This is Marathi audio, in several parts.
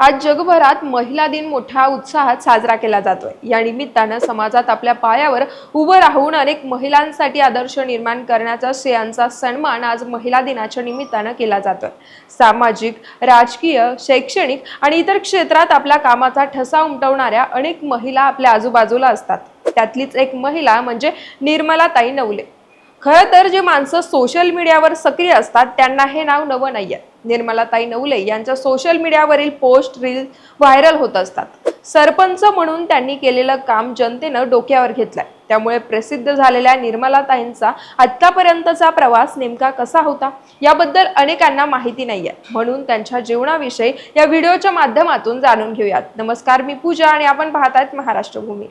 आज जगभरात महिला दिन मोठ्या उत्साहात साजरा केला जातोय. या निमित्तानं समाजात आपल्या पायावर उभं राहून अनेक महिलांसाठी आदर्श निर्माण करण्याचा स्त्रियांचा सन्मान आज महिला दिनाच्या निमित्तानं केला जातोय. सामाजिक राजकीय शैक्षणिक आणि इतर क्षेत्रात आपल्या कामाचा ठसा उमटवणाऱ्या अनेक महिला आपल्या आजूबाजूला असतात. त्यातलीच एक महिला म्हणजे निर्मलाताई नवले. खरं तर जे माणसं सोशल मीडियावर सक्रिय असतात त्यांना हे नाव नवं नाहीये. निर्मलाताई नवले यांच्या सोशल मीडियावरील पोस्ट रील व्हायरल होत असतात. सरपंच म्हणून त्यांनी केलेलं काम जनतेनं डोक्यावर घेतलंय. त्यामुळे प्रसिद्ध झालेल्या निर्मलाताईंचा आत्तापर्यंतचा प्रवास नेमका कसा होता याबद्दल अनेकांना माहिती नाहीये. म्हणून त्यांच्या जीवनाविषयी या व्हिडिओच्या माध्यमातून जाणून घेऊयात. नमस्कार मी पूजा आणि आपण पाहतायत महाराष्ट्र भूमी.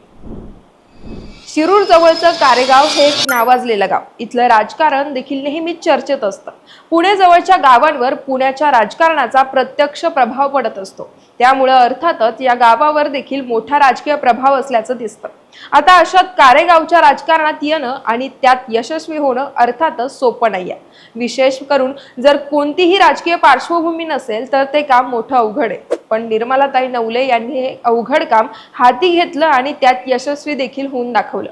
शिरूर जवळचं कारेगाव हे एक नावाजलेलं गाव. इथलं राजकारण देखील नेहमीच चर्चेत असतं. पुणे जवळच्या गावांवर पुण्याच्या राजकारणाचा प्रत्यक्ष प्रभाव पडत असतो. त्यामुळं अर्थातच या गावावर देखील मोठा राजकीय प्रभाव असल्याचं दिसतं. आता अशात कारेगावच्या राजकारणात येणं आणि त्यात यशस्वी होणं अर्थातच सोपं नाही आहे विशेष करून जर कोणतीही राजकीय पार्श्वभूमी नसेल तर ते काम मोठं अवघड आहे. पण निर्मलाताई नवले यांनी हे अवघड काम हाती घेतलं आणि त्यात यशस्वी देखील होऊन दाखवलं.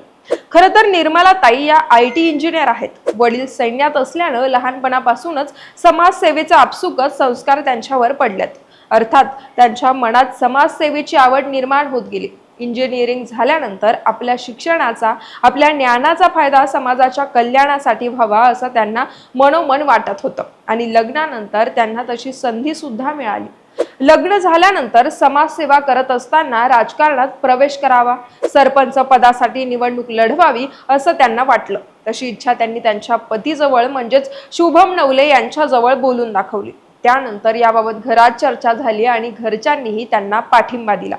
खरं तर निर्मला ताई या आय टी इंजिनियर आहेत. वडील सैन्यात असल्यानं लहानपणापासूनच समाजसेवेचा आपसुकच संस्कार त्यांच्यावर पडलेत. अर्थात त्यांच्या मनात समाजसेवेची आवड निर्माण होत गेली. इंजिनिअरिंग झाल्यानंतर आपल्या शिक्षणाचा आपल्या ज्ञानाचा फायदा समाजाच्या कल्याणासाठी व्हावा असं त्यांना मनोमन वाटत होतं. आणि लग्नानंतर त्यांना तशी संधी सुद्धा मिळाली. लग्न झाल्यानंतर समाजसेवा करत असताना राजकारणात प्रवेश करावा सरपंच पदासाठी निवडणूक लढवावी असं त्यांना वाटलं. तशी इच्छा त्यांनी त्यांच्या पतीजवळ म्हणजेच शुभम नवले यांच्याजवळ बोलून दाखवली. त्यानंतर याबाबत घरात चर्चा झाली आणि घरच्यांनीही त्यांना पाठिंबा दिला.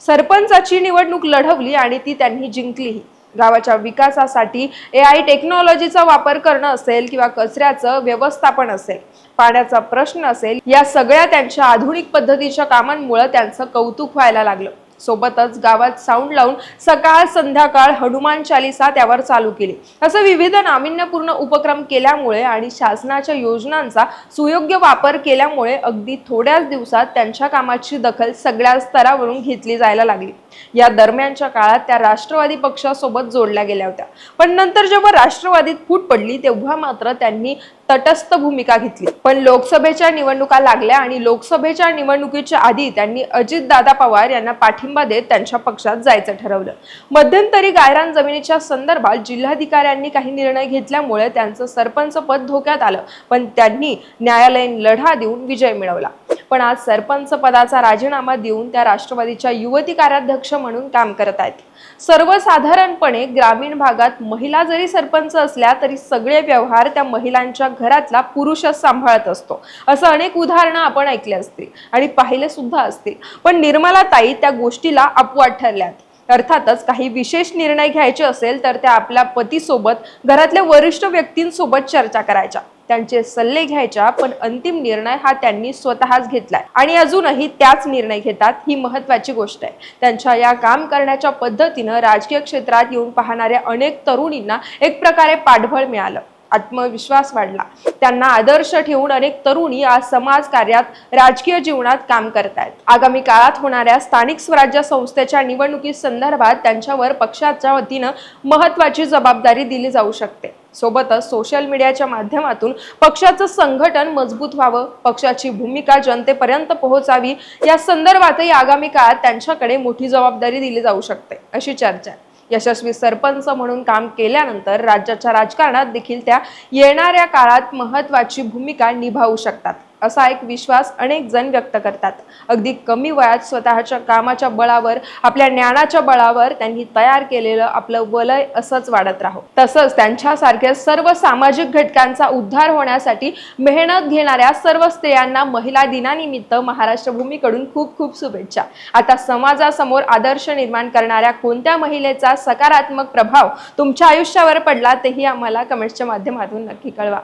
सरपंचाची निवडणूक लढवली आणि ती त्यांनी जिंकलीही. गावाच्या विकासासाठी ए आय टेक्नॉलॉजीचा वापर करणं असेल किंवा कचऱ्याचं व्यवस्थापन असेल पाण्याचा प्रश्न असेल या सगळ्या त्यांच्या आधुनिक पद्धतीच्या कामांमुळे त्यांचं कौतुक व्हायला लागलं. सोबतच गावात साऊंड लावून सकाळ संध्याकाळ हनुमान चालिसा त्यावर चालू केली. असं विविध नाविन्यपूर्ण उपक्रम केल्यामुळे आणि शासनाच्या योजनांचा सुयोग्य वापर केल्यामुळे अगदी थोड्याच दिवसात त्यांच्या कामाची दखल सगळ्या स्तरावरून घेतली जायला लागली. या दरम्यानच्या काळात त्या राष्ट्रवादी पक्षासोबत जोडल्या गेल्या होत्या. पण नंतर जेव्हा राष्ट्रवादीत फूट पडली तेव्हा मात्र त्यांनी तटस्थ भूमिका घेतली. पण लोकसभेच्या निवडणुका लागल्या आणि लोकसभेच्या निवडणुकीच्या आधी त्यांनी अजित दादा पवार यांना पाठिंबा देत त्यांच्या पक्षात जायचं ठरवलं. मध्यंतरी गायरान जमिनीच्या संदर्भात जिल्हाधिकाऱ्यांनी काही निर्णय घेतल्यामुळे त्यांचं सरपंच पद धोक्यात आलं पण त्यांनी न्यायालयीन लढा देऊन विजय मिळवला. पण आज सरपंच पदाचा राजीनामा देऊन त्या राष्ट्रवादीच्या युवती कार्याध्यक्ष म्हणून काम करत आहेत. सर्वसाधारणपणे ग्रामीण भागात महिला जरी सरपंच असल्या तरी सगळे व्यवहार त्या महिलांच्या घरातला पुरुषच सांभाळत असतो. असं अनेक उदाहरणं आपण ऐकले असतील आणि पाहिले सुद्धा असतील. पण निर्मला ताई त्या गोष्टीला अपवाद ठरल्यात. अर्थातच काही विशेष निर्णय घ्यायचे असेल तर त्या आपल्या पतीसोबत घरातल्या वरिष्ठ व्यक्तींसोबत चर्चा करायच्या. त्यांचे सल्ले घ्यायच्या पण अंतिम निर्णय हा त्यांनी स्वतःच घेतलाय. आणि अजूनही त्याच निर्णय घेतात ही महत्वाची गोष्ट आहे. त्यांच्या या काम करण्याच्या पद्धतीनं राजकीय क्षेत्रात येऊन पाहणाऱ्या अनेक तरुणींना एक प्रकारे पाठबळ मिळालं. आत्मविश्वास वाढला. त्यांना आदर्श ठेवून अनेक तरुणी आज समाज कार्यात राजकीय जीवनात काम करतायत. आगामी काळात होणाऱ्या स्थानिक स्वराज्य संस्थेच्या निवडणुकी संदर्भात त्यांच्यावर पक्षाच्या वतीनं महत्वाची जबाबदारी दिली जाऊ शकते. सोबतच सोशल मीडियाच्या माध्यमातून पक्षाचं संघटन मजबूत व्हावं पक्षाची भूमिका जनतेपर्यंत पोहोचावी या संदर्भातही आगामी काळात त्यांच्याकडे मोठी जबाबदारी दिली जाऊ शकते अशी चर्चा. यशस्वी सरपंच म्हणून काम केल्यानंतर राज्याच्या राजकारणात देखील त्या येणाऱ्या काळात महत्वाची भूमिका निभावू शकतात. असा एक विश्वास अनेक जण व्यक्त करतात. अगदी कमी वयात स्वतःच्या कामाच्या बळावर आपल्या ज्ञानाच्या बळावर त्यांनी तयार केलेलं आपलं वलय असंच वाढत राहो. तसंच त्यांच्यासारख्या सर्व सामाजिक घटकांचा उद्धार होण्यासाठी मेहनत घेणाऱ्या सर्व स्त्रियांना महिला दिनानिमित्त महाराष्ट्र भूमीकडून खूप खूप शुभेच्छा. आता समाजासमोर आदर्श निर्माण करणाऱ्या कोणत्या महिलेचा सकारात्मक प्रभाव तुमच्या आयुष्यावर पडला तेही आम्हाला कमेंट्सच्या माध्यमातून नक्की कळवा.